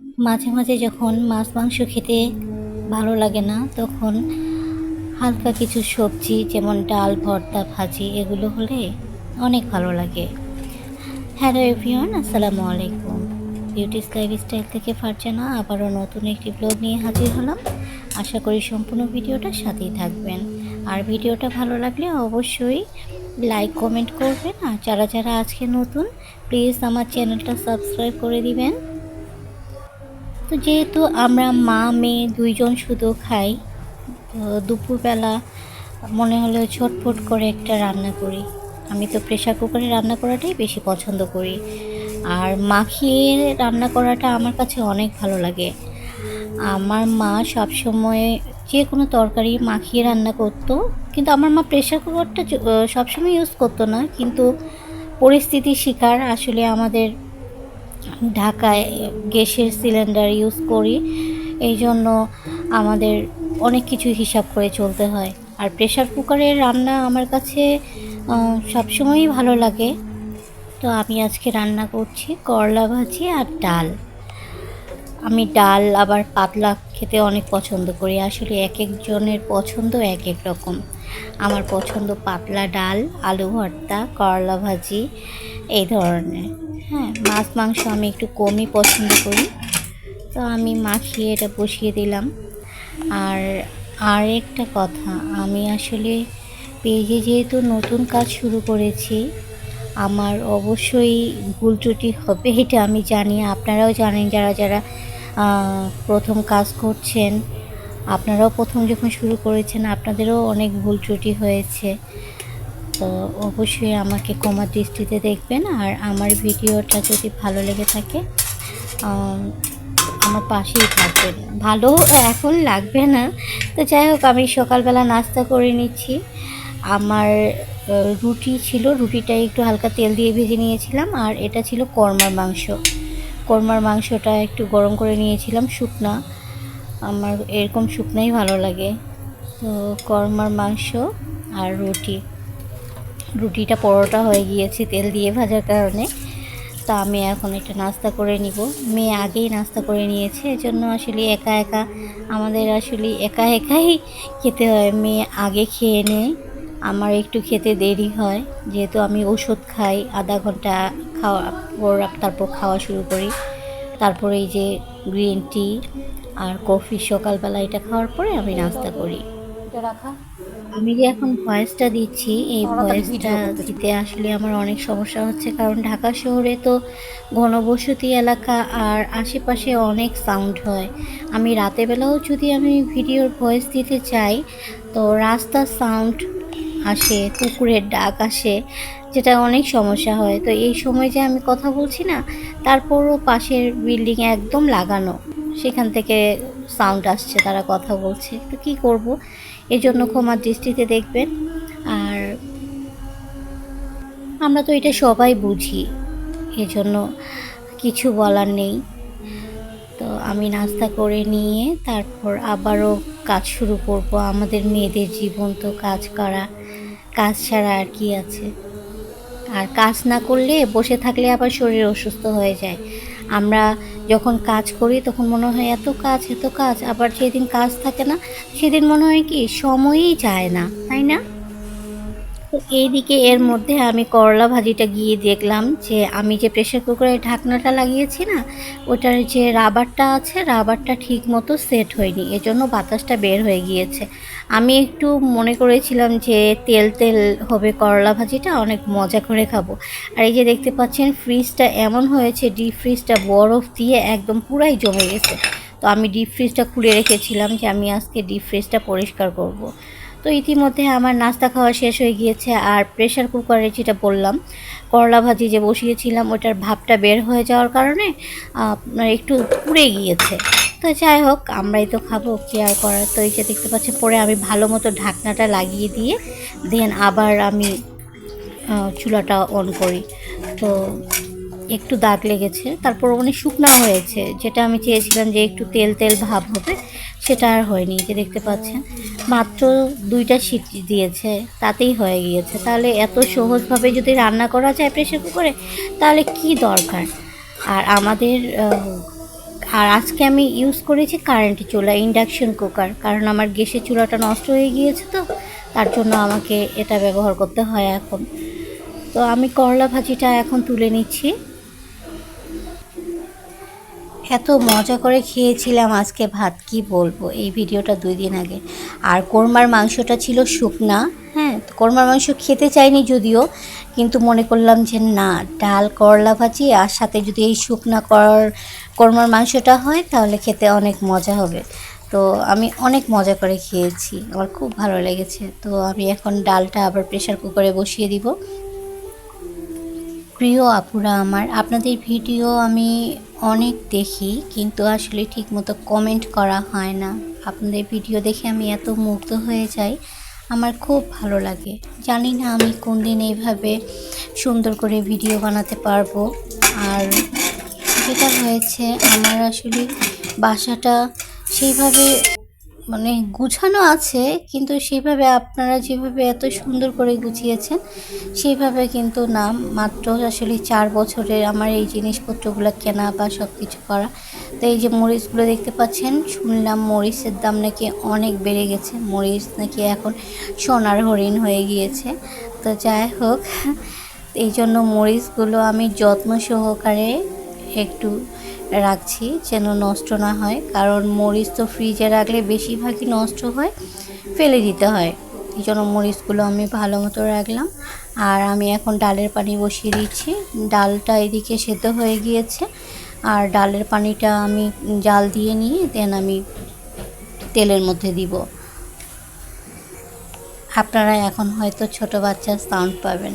মাঝে মাঝে যখন মাছ, মাংস খেতে ভালো লাগে না, তখন হালকা কিছু সবজি যেমন ডাল, ভর্তা, ভাজি এগুলো হলে অনেক ভালো লাগে। হ্যালো এভরিওয়ান আসসালামু আলাইকুম। বিউটি লাইফ স্টাইল থেকে ফারজানা, আবারও নতুন একটি ব্লগ নিয়ে হাজির হলাম। আশা করি সম্পূর্ণ ভিডিওটা সাথেই থাকবেন। আর ভিডিওটা ভালো লাগলে অবশ্যই লাইক কমেন্ট করবেন। আর যারা যারা আজকে নতুন প্লিজ আমার চ্যানেলটা সাবস্ক্রাইব করে দিবেন। তো যেহেতু আমরা মা, মেয়ে দুইজন শুধু খাই দুপুরবেলা মনে হলো ছটফট করে একটা রান্না করি। আমি তো প্রেশার কুকারে রান্না করাটাই বেশি পছন্দ করি। আর মাখিয়ে রান্না করাটা আমার কাছে অনেক ভালো লাগে। আমার মা সবসময় যে কোনো তরকারি মাখিয়ে রান্না করতো, কিন্তু আমার মা প্রেশার কুকারটা সবসময় ইউজ করতো না। কিন্তু পরিস্থিতির শিকার আসলে আমাদের ঢাকায় গ্যাসের সিলিন্ডার ইউজ করি। এই জন্য আমাদের অনেক কিছু হিসাব করে চলতে হয়। আর প্রেশার কুকারের রান্না আমার কাছে সবসময়ই ভালো লাগে। তো আমি আজকে রান্না করছি করলা ভাজি আর ডাল। আমি ডাল আবার পাতলা খেতে অনেক পছন্দ করি। আসলে এক একজনের পছন্দ এক এক রকম। আমার পছন্দ পাতলা ডাল, আলু ভর্তা, করলা ভাজি এই ধরনের। হ্যাঁ মাছ, মাংস আমি একটু কমই পছন্দ করি। তো আমি মাখিয়ে এটা বসিয়ে দিলাম। আর আর একটা কথা, আমি আসলে পেজে যেহেতু নতুন কাজ শুরু করেছি, আমার অবশ্যই ভুল ত্রুটি হবে এটা আমি জানি। আপনারাও জানেন যারা যারা প্রথম কাজ করছেন, আপনারাও প্রথম যখন শুরু করেছেন, আপনাদেরও অনেক ভুল ত্রুটি হয়েছে। তো অবশ্যই আমাকে ক্ষমা দৃষ্টিতে দেখবেন আর আমার ভিডিওটা যদি ভালো লেগে থাকে আমার পাশেই থাকবেন। ভালো এখন লাগবে না। তো যাই হোক, আমি সকালবেলা নাস্তা করে নিচ্ছি। আমার রুটি ছিল, রুটিটা একটু হালকা তেল দিয়ে ভেজে নিয়েছিলাম আর এটা ছিল কর্মার মাংস। কর্মার মাংসটা একটু গরম করে নিয়েছিলাম, শুকনা। আমার এরকম শুকনাই ভালো লাগে। তো কর্মার মাংস আর রুটি। রুটিটা পরোটা হয়ে গিয়েছে, তেল দিয়ে ভাজার কারণে। তা আমি এখন একটা নাস্তা করে নিব। মেয়ে আগেই নাস্তা করে নিয়েছে, এজন্য আসলে একা একা, আমাদের আসলে একা একাই খেতে হয়। মেয়ে আগে খেয়ে নেয়, আমার একটু খেতে দেরি হয়। যেহেতু আমি ওষুধ খাই, আধা ঘণ্টা খাওয়া পর তারপর খাওয়া শুরু করি। তারপরে এই যে গ্রিন টি আর কফি সকালবেলা এটা খাওয়ার পরে আমি নাস্তা করি। এটা রাখা। আমি যে এখন ভয়েসটা দিচ্ছি এই ভয়েসটা দিতে আসলে আমার অনেক সমস্যা হচ্ছে। কারণ ঢাকা শহরে তো ঘনবসতি এলাকা আর আশেপাশে অনেক সাউন্ড হয়। আমি রাতের বেলাও যদি আমি ভিডিওর ভয়েস দিতে চাই তো রাস্তার সাউন্ড আসে কুকুরের ডাক আসে যেটা অনেক সমস্যা হয়। তো এই সময় যে আমি কথা বলছি না তারপরও পাশের বিল্ডিং একদম লাগানো। সেখান থেকে সাউন্ড আসছে তারা কথা বলছে। তো কি করব? এই জন্য ক্ষমার দৃষ্টিতে দেখবেন। আর আমরা তো এটা সবাই বুঝি, এজন্য কিছু বলার নেই। তো আমি নাস্তা করে নিয়ে তারপর আবারও কাজ শুরু করব। আমাদের মেয়েদের জীবন তো কাজ করা, কাজ ছাড়া আর কি আছে। আর কাজ না করলে বসে থাকলে আবার শরীর অসুস্থ হয়ে যায়। আমরা যখন কাজ করি, তখন মনে হয় এত কাজ এত কাজ, আবার যেদিন কাজ থাকে না, সেদিন মনে হয় কি, সময়ই যায় না। তো এইদিকে এর মধ্যে আমি করলা ভাজিটা গিয়ে দেখলাম যে আমি যে প্রেশার কুকারের ঢাকনাটা লাগিয়েছি না, ওটার যে রাবারটা আছে, রাবারটা ঠিক মতো সেট হয়নি, এজন্য বাতাসটা বের হয়ে গিয়েছে। আমি একটু মনে করেছিলাম যে তেল তেল হবে করলা ভাজিটা, অনেক মজা করে খাব। আর এই যে দেখতে পাচ্ছেন, ফ্রিজটা এমন হয়েছে ডিপ ফ্রিজটা বরফ দিয়ে একদম পুরাই জমে গেছে। তো আমি ডিপ ফ্রিজটা খুলে রেখেছিলাম যে আমি আজকে ডিপ ফ্রিজটা পরিষ্কার করব। তো ইতিমধ্যে আমার নাস্তা খাওয়া শেষ হয়ে গিয়েছে আর প্রেশার কুকারে যেটা বললাম, করলা ভাজি যে বসিয়েছিলাম, ওটার ভাবটা বের হয়ে যাওয়ার কারণে আপনার একটু পুড়ে গিয়েছে। তো যাই হোক, আমরাই তো খাব কেয়ার করার? তো এই যে দেখতে পাচ্ছি পরে আমি ভালো মতো ঢাকনাটা লাগিয়ে দিয়ে দেন আবার আমি চুলাটা অন করি। তো একটু দাগ লেগেছে, তারপর মানে শুকনা হয়েছে, যেটা আমি চেয়েছিলাম যে একটু তেল তেল ভাব হবে সেটা আর হয়নি যে দেখতে পাচ্ছেন। মাত্র দুইটা সিটি দিয়েছে, তাতেই হয়ে গিয়েছে। তাহলে এত সহজভাবে যদি রান্না করা যায় প্রেশার কুকারে, তাহলে কি দরকার? আর আমাদের আর আজকে আমি ইউজ করেছি কারেন্ট চুলা ইন্ডাকশন কুকার কারণ আমার গ্যাসের চুলাটা নষ্ট হয়ে গিয়েছে তো, তার জন্য আমাকে এটা ব্যবহার করতে হয় এখন। তো আমি করলা ভাজিটা এখন তুলে নিচ্ছি। এত মজা করে খেয়েছিলাম আজকে ভাত, কি বলব? এই ভিডিওটা দুই দিন আগে। আর কোরমার মাংসটা ছিল শুকনা হ্যাঁ? কোরমার মাংস খেতে চাইনি যদিও, কিন্তু মনে করলাম যে না, ডাল, করলা ভাজি আর সাথে যদি এই শুকনা কর কোরমার মাংসটা হয়, তাহলে খেতে অনেক মজা হবে। তো আমি অনেক মজা করে খেয়েছি, আমার খুব ভালো লেগেছে। তো আমি এখন ডালটা আবার প্রেশার কুকারে বসিয়ে দিব। প্রিয় আপুরা আমার, আপনাদের ভিডিও আমি অনেক দেখি, কিন্তু আসলে ঠিকমতো কমেন্ট করা হয় না। আপনাদের ভিডিও দেখে আমি এত মুগ্ধ হয়ে যাই, আমার খুব ভালো লাগে। জানি না আমি কোন দিন এইভাবে সুন্দর করে ভিডিও বানাতে পারব। আর যেটা হয়েছে, আমার আসলে বাসাটা সেইভাবে মানে গুছানো আছে, কিন্তু সেইভাবে আপনারা যেভাবে এত সুন্দর করে গুছিয়েছেন সেইভাবে কিন্তু না, মাত্র আসলে চার বছরের আমার এই জিনিসপত্রগুলো কেনা বা সব কিছু করা। তো এই যে মরিচগুলো দেখতে পাচ্ছেন, শুনলাম মরিচের দাম নাকি অনেক বেড়ে গেছে। মরিচ নাকি এখন সোনার হরিণ হয়ে গিয়েছে। তো যাই হোক, এই জন্য মরিচগুলো আমি যত্ন সহকারে একটু রাখছি যেন নষ্ট না হয়, কারণ মরিচ তো ফ্রিজে রাখলে বেশিরভাগই নষ্ট হয়, ফেলে দিতে হয়। এই জন্য মরিচগুলো আমি ভালো মতো রাখলাম। আর আমি এখন ডালের পানি বসিয়ে দিচ্ছি। ডালটা এদিকে সেদ্ধ হয়ে গিয়েছে। আর ডালের পানিটা আমি জাল দিয়ে নিয়ে দেন আমি তেলের মধ্যে দিব। আপনারা এখন হয়তো ছোট বাচ্চার সাউন্ড পাবেন।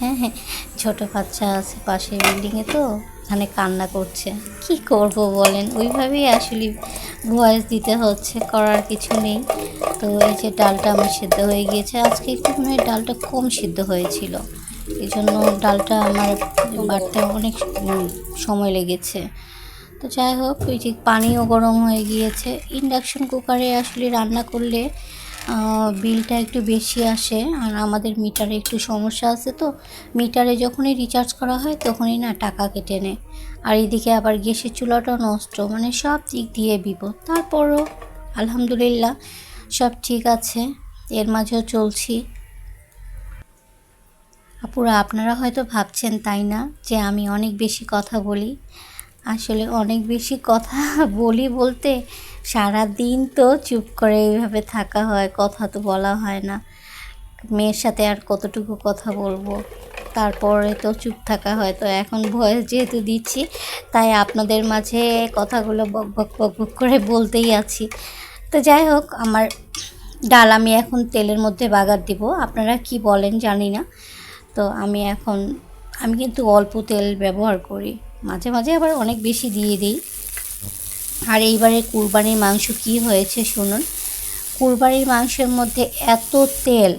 হ্যাঁ হ্যাঁ ছোটো বাচ্চা আছে পাশের বিল্ডিংয়ে তো। ওখানে কান্না করছে। কি করব বলেন? ওইভাবেই আসলে ভয়েস দিতে হচ্ছে, করার কিছু নেই। তো এই যে ডালটা আমার সিদ্ধ হয়ে গিয়েছে। আজকে একটু মনে হয় ডালটা কম সিদ্ধ হয়েছিল। এই জন্য ডালটা আমার বাড়তে অনেক সময় লেগেছে। তো যাই হোক ওই যে পানিও গরম হয়ে গিয়েছে। ইন্ডাকশন কুকারে আসলে রান্না করলে বিলটা একটু বেশি আসে আর আমাদের মিটারে একটু সমস্যা আছে তো। মিটারে যখনই রিচার্জ করা হয় তখনই না টাকা কেটে নেয়। আর এদিকে আবার গ্যাসের চুলাটাও নষ্ট মানে সব দিক দিয়ে বিপদ। তারপরও আলহামদুলিল্লাহ সব ঠিক আছে, এর মাঝেও চলছি। আপুরা, আপনারা হয়তো ভাবছেন তাই না যে আমি অনেক বেশি কথা বলি? আসলে অনেক বেশি কথা বলি বলতে সারা দিন তো চুপ করে এইভাবে থাকা হয়, কথা তো বলা হয় না। মেয়ের সাথে আর কতটুকু কথা বলব? তারপরে তো চুপ থাকা হয়। তো এখন ভয়েস যেহেতু দিচ্ছি, তাই আপনাদের মাঝে কথাগুলো বক বক বক বক করে বলতেই আছি। তো যাই হোক, আমার ডাল আমি এখন তেলের মধ্যে বাগার দিব। আপনারা কি বলেন জানি না। তো আমি এখন, আমি কিন্তু অল্প তেল ব্যবহার করি। মাঝে মাঝে আবার অনেক বেশি দিয়ে দিই। আর এইবারে কুরবানির মাংস কি হয়েছে শুনুন। কুরবানির মাংসের মধ্যে এত তেল,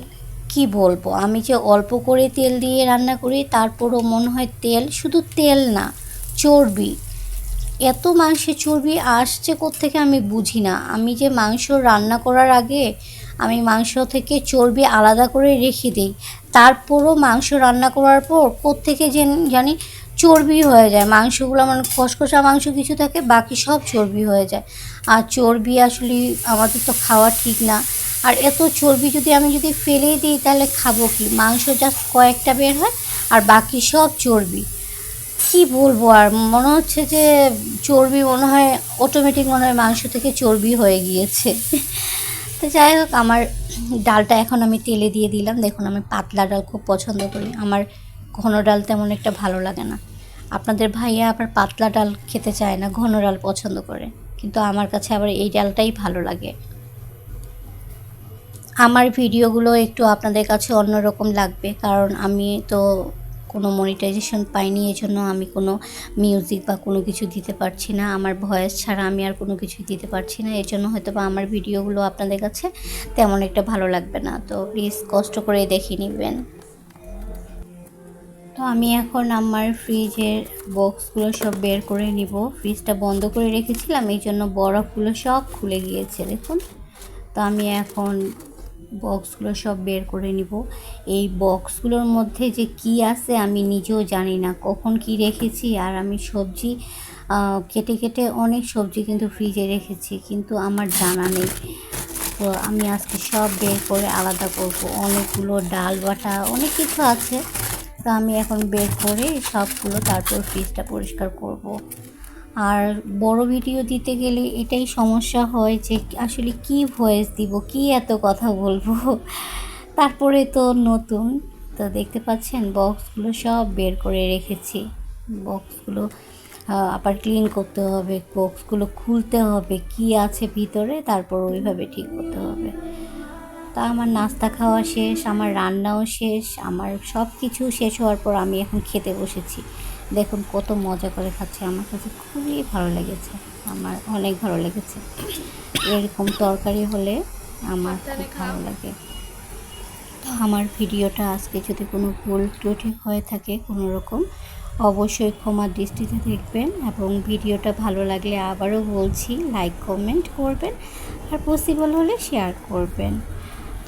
কি বলব? আমি যে অল্প করে তেল দিয়ে রান্না করি, তারপরও মনে হয় তেল শুধু তেল না, চর্বি। এত মাংসে চর্বি আসছে থেকে আমি বুঝি না। আমি যে মাংস রান্না করার আগে আমি মাংস থেকে চর্বি আলাদা করে রেখে দিই, তারপরও মাংস রান্না করার পর কোত্থেকে জানি চর্বি হয়ে যায়। মাংসগুলো মানে খসখসা মাংস কিছু থাকে, বাকি সব চর্বি হয়ে যায়। আর চর্বি আসলে আমাদের তো খাওয়া ঠিক না। আর এত চর্বি যদি আমি যদি ফেলেই দিই, তাহলে খাব কি? মাংস জাস্ট কয়েকটা বের হয়, আর বাকি সব চর্বি। কি বলব আর? মনে হচ্ছে যে চর্বি মনে হয় অটোমেটিক মনে হয় মাংস থেকে চর্বি হয়ে গিয়েছে। তো যাই হোক, আমার ডালটা এখন আমি তেলে দিয়ে দিলাম। দেখুন, আমি পাতলা ডাল খুব পছন্দ করি। আমার ঘন ডাল তেমন একটা ভালো লাগে না। আপনাদের ভাইয়া আবার পাতলা ডাল খেতে চায় না, ঘন ডাল পছন্দ করে। কিন্তু আমার কাছে আবার এই ডালটাই ভালো লাগে। আমার ভিডিওগুলো একটু আপনাদের কাছে অন্যরকম লাগবে, কারণ আমি তো কোনো মনিটাইজেশন পাইনি এই জন্য আমি কোনো মিউজিক বা কোনো কিছু দিতে পারছি না। আমার ভয়েস ছাড়া আমি আর কোনো কিছুই দিতে পারছি না এর জন্য হয়তো বা আমার ভিডিওগুলো আপনাদের কাছে তেমন একটা ভালো লাগবে না। তো প্লিজ কষ্ট করে দেখে নেবেন। তো আমি এখন আমার ফ্রিজের বক্সগুলো সব বের করে নিব। ফ্রিজটা বন্ধ করে রেখেছিলাম, এই জন্য বরফগুলো সব খুলে গিয়েছে, দেখুন। তো আমি এখন বক্সগুলো সব বের করে নিব। এই বক্সগুলোর মধ্যে যে কি আছে আমি নিজেও জানি না, কখন কি রেখেছি, আর আমি সবজি কেটে কেটে অনেক সবজি কিন্তু ফ্রিজে রেখেছি, কিন্তু আমার জানা নেই। তো আমি আজকে সব বের করে আলাদা করব। অনেকগুলো ডাল বাটা, অনেক কিছু আছে। তো আমি এখন বের করে সবগুলো তারপর ফ্রিজটা পরিষ্কার করব। আর বড় ভিডিও দিতে গেলে এটাই সমস্যা হয় যে আসলে কি ভয়েস দিব, কি এত কথা বলব? তারপরে তো নতুন, তো দেখতে পাচ্ছেন বক্সগুলো সব বের করে রেখেছি। বক্সগুলো আবার ক্লিন করতে হবে বক্সগুলো খুলতে হবে, কি আছে ভিতরে, তারপর ওইভাবে ঠিক করতে হবে। তা আমার নাস্তা খাওয়া শেষ আমার রান্নাও শেষ আমার সব কিছু শেষ হওয়ার পর আমি এখন খেতে বসেছি। দেখুন কত মজা করে খাচ্ছে আমার কাছে খুবই ভালো লেগেছে আমার অনেক ভালো লেগেছে। এরকম তরকারি হলে আমার খুব ভালো লাগে। তো আমার ভিডিওটা আজকে যদি কোনো ভুল ত্রুটি হয়ে থাকে কোনো রকম অবশ্যই ক্ষমার দৃষ্টিতে দেখবেন এবং ভিডিওটা ভালো লাগলে আবারও বলছি লাইক কমেন্ট করবেন আর পসিবল হলে শেয়ার করবেন।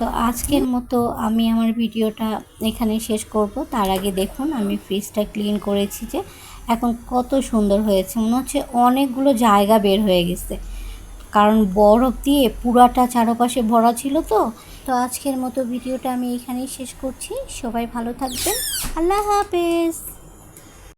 তো আজকের মতো আমি আমার ভিডিওটা এখানে শেষ করব। তার আগে দেখুন, আমি ফ্রিজটা ক্লিন করেছি যে এখন কত সুন্দর হয়েছে। মনে হচ্ছে অনেকগুলো জায়গা বের হয়ে গেছে। কারণ বরফ দিয়ে পুরাটা চারপাশে ভরা ছিল তো। তো আজকের মতো ভিডিওটা আমি এখানেই শেষ করছি। সবাই ভালো থাকবেন। আল্লাহ হাফেজ।